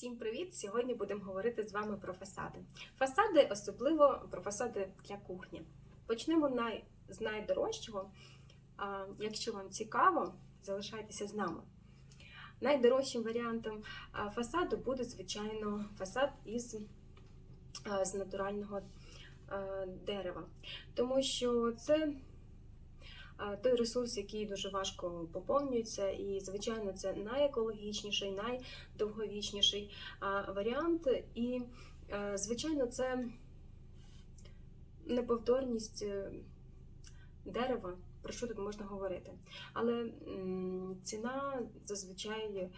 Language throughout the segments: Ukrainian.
Всім привіт! Сьогодні будемо говорити з вами про фасади. Фасади, особливо про фасади для кухні. Почнемо най... з найдорожчого. А, якщо вам цікаво, залишайтеся з нами. Найдорожчим варіантом фасаду буде, звичайно, фасад із з натурального дерева, тому що це той ресурс, який дуже важко поповнюється, і, звичайно, це найекологічніший, найдовговічніший варіант. І, е, звичайно, це неповторність е, дерева, про що тут можна говорити. Але ціна зазвичай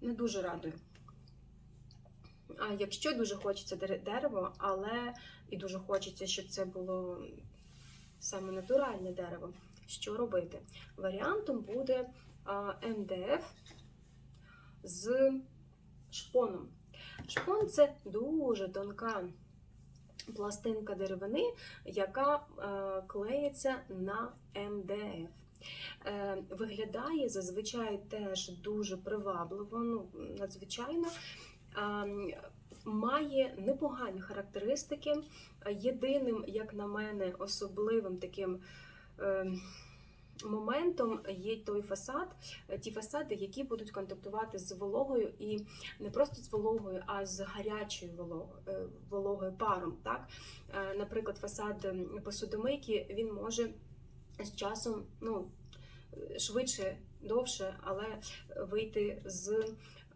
не дуже радує. А якщо дуже хочеться дерево, але і дуже хочеться, щоб це було саме натуральне дерево, що робити? Варіантом буде МДФ з шпоном. Шпон це дуже тонка пластинка деревини, яка е, клеїться на МДФ. Е, Виглядає зазвичай теж дуже привабливо, ну, надзвичайно. Має непогані характеристики. Єдиним, як на мене, особливим таким е, моментом є той фасад, е, ті фасади, які будуть контактувати з вологою і не просто з вологою, а з гарячою вологою, е, вологою паром. Так? Е, Наприклад, фасад ем, посудомийки він може з часом ну, швидше, довше, але вийти з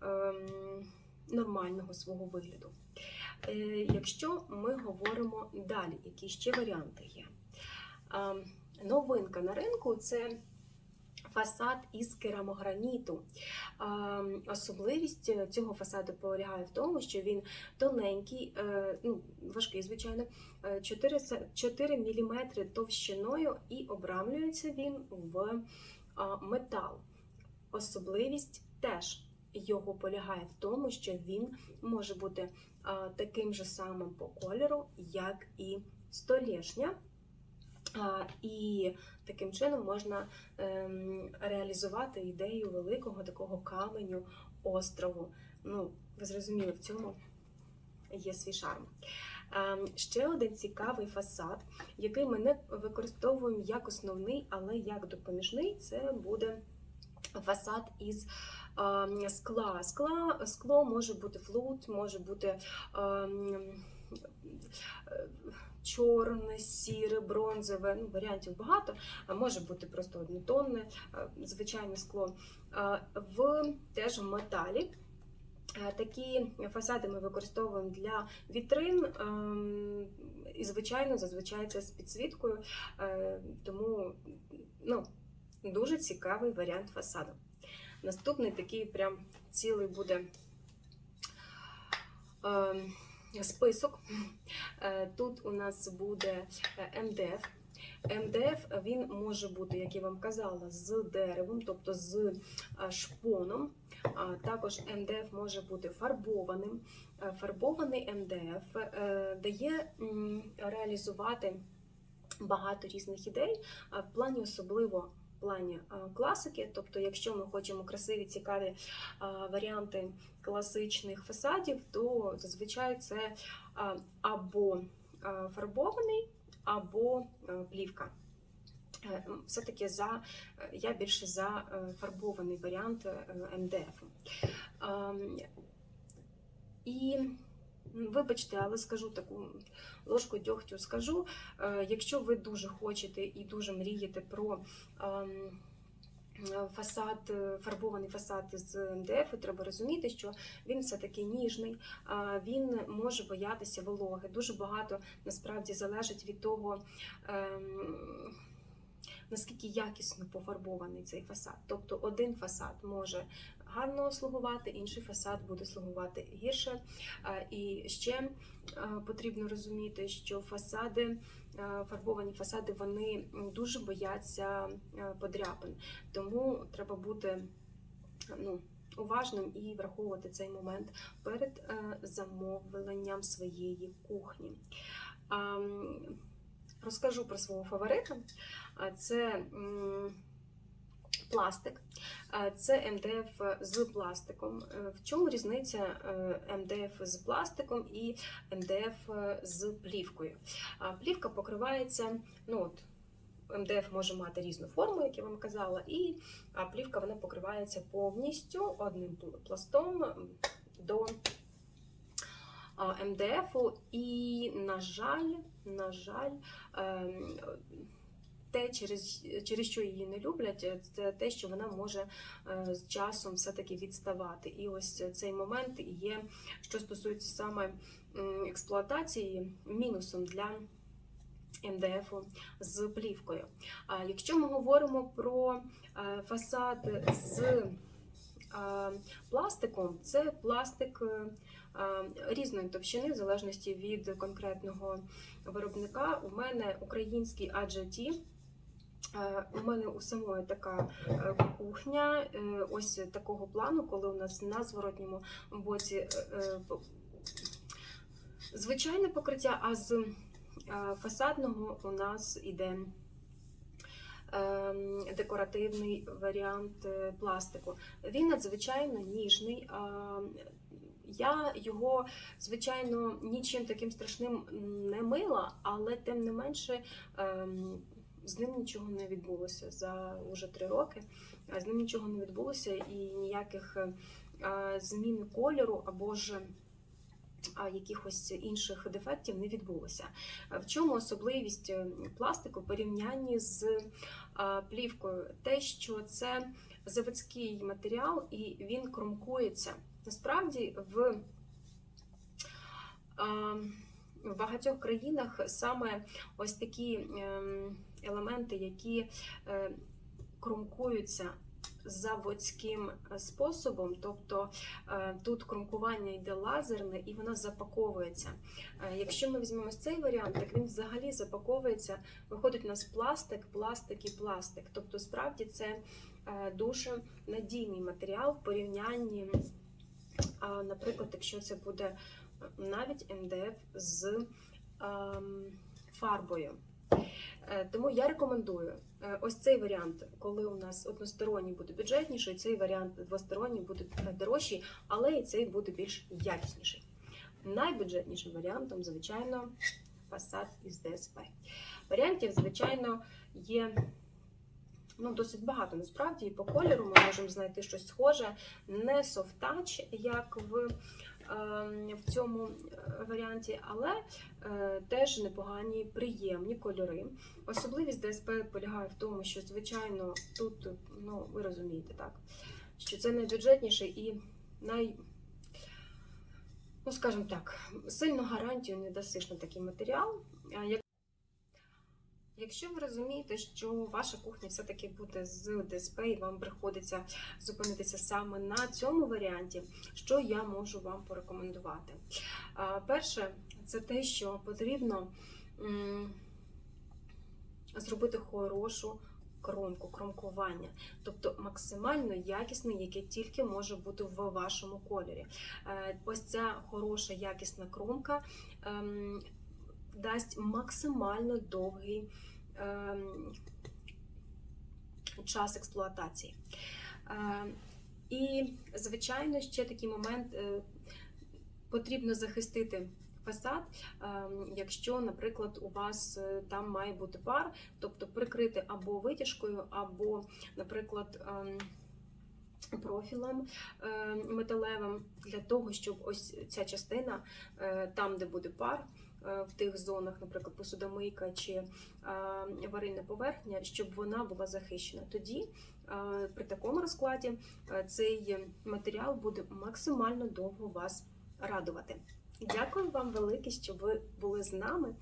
ем, нормального свого вигляду. Е, Якщо ми говоримо далі, які ще варіанти є? Новинка на ринку це фасад із керамограніту. Особливість цього фасаду полягає в тому, що він тоненький, е, ну, важкий, звичайно, е, 4, 4 мм товщиною і обрамлюється він в метал. Особливість теж його полягає в тому, що він може бути таким же самим по кольору, як і столешня. А, І таким чином можна ем, реалізувати ідею великого такого каменю острову. Ну, ви зрозуміли, в цьому є свій шарм. Ем, Ще один цікавий фасад, який ми не використовуємо як основний, але як допоміжний, це буде фасад із ем, скла. скла. Скло може бути флут, може бути е, чорне, сіре, бронзове. Ну, варіантів багато. А Може бути просто однотонне, е, звичайне скло. Е, В теж в металі. Е, Такі фасади ми використовуємо для вітрин, ем, і, звичайно, зазвичай це з підсвіткою, е, тому ну, дуже цікавий варіант фасаду. Наступний такий прям цілий буде ем, список. Е, Тут у нас буде е, МДФ. МДФ він може бути, як я вам казала, з деревом, тобто з е, шпоном. Також МДФ може бути фарбованим. Е, Фарбований МДФ дає реалізувати багато різних ідей в плані особливо плані класики. Тобто, якщо ми хочемо красиві, цікаві варіанти класичних фасадів, то зазвичай це або фарбований, або плівка. Е, Все-таки за е, я більше за е, фарбований варіант е, МДФ. Ем, І вибачте, але скажу таку ложку дьогтю скажу. Е, Якщо ви дуже хочете і дуже мрієте про ем, фасад, е, фарбований фасад з МДФ, треба розуміти, що він все-таки ніжний, він може боятися вологи. Дуже багато насправді залежить від того. ем, Наскільки якісно пофарбований цей фасад. Тобто один фасад може гарно слугувати, інший фасад буде слугувати гірше. Е, І ще е, потрібно розуміти, що фасади, е, фарбовані фасади, вони дуже бояться подряпин. Тому треба бути ну, уважним і враховувати цей момент перед замовленням своєї кухні. Розкажу про свого фаворита. Це пластик. Е, Це МДФ з пластиком. Е, В чому різниця е, МДФ з пластиком і МДФ з плівкою? Плівка покривається, ну от. МДФ може мати різну форму, як я вам казала, і плівка вона покривається повністю одним пластом до а, МДФу. І, на жаль, на жаль, ем, те, через, через що її не люблять, це те, що вона може е, з часом все-таки відставати. І ось цей момент є, що стосується саме експлуатації, мінусом для МДФ з плівкою. А якщо ми говоримо про е, фасад з е, пластиком, це пластик е, е, різної товщини, в залежності від конкретного виробника. У мене український AGT. Е, У мене у самої така е, кухня, е, ось такого плану, коли у нас на зворотньому боці звичайне покриття, а з фасадного у нас іде декоративний варіант пластику. Він надзвичайно ніжний. Я його, звичайно, нічим таким страшним не мила, але тим не менше ем, з ним нічого не відбулося за уже три роки. З ним нічого не відбулося і ніяких е, змін кольору або ж якихось інших дефектів не відбулося. В чому особливість е, пластику в порівнянні з плівкою? Те, що це заводський матеріал і він кромкується. Насправді в в багатьох країнах саме ось такі ем, елементи, які е, кромкуються заводським способом, тобто е, тут кромкування йде лазерне і воно запаковується. Е, Якщо ми візьмемо цей варіант, так він взагалі запаковується, виходить у нас пластик, пластик і пластик. Тобто, справді це е, дуже надійний матеріал в порівнянні, наприклад, якщо це буде навіть МДФ з ем, фарбою. Е, Тому я рекомендую е, ось цей варіант, коли у нас односторонній буде бюджетніший, цей варіант двосторонній буде е, дорожчий, але і цей буде більш якісніший. Найбюджетнішим варіантом, звичайно, фасад із ДСП. Варіантів, звичайно, є ну, досить багато. Насправді, і по кольору ми можемо знайти щось схоже, не софтач, як в, в цьому е, варіанті, але е, теж непогані, приємні кольори. Особливість ДСП полягає в тому, що, звичайно, тут, ну, ви розумієте, так, що це найбюджетніше і най. Ну, скажімо так, сильну гарантію не дасиш на такий матеріал. Якщо ви розумієте, що ваша кухня все-таки буде з ДСП, і вам приходиться зупинитися саме на цьому варіанті, що я можу вам порекомендувати? Перше, це те, що потрібно зробити хорошу кромку, кромкування, тобто максимально якісний, яке тільки може бути в вашому кольорі. Е, Ось ця хороша якісна кромка ем, дасть максимально довгий час експлуатації. Е, І, звичайно, ще такий момент е, потрібно захистити фасад, ем, якщо, наприклад, у вас е, там має бути пар, тобто прикрити або витяжкою, або, наприклад, ем, профілем е, металевим для того, щоб ось ця частина, е, там, де буде пар, в тих зонах, наприклад, посудомийка чи е, варильна поверхня, щоб вона була захищена. Тоді е, при такому розкладі е, цей матеріал буде максимально довго вас радувати. Дякую вам велике, що ви були з нами.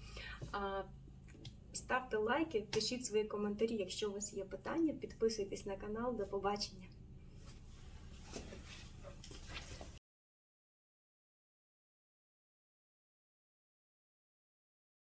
Ставте лайки, пишіть свої коментарі, якщо у вас є питання, підписуйтесь на канал. До побачення.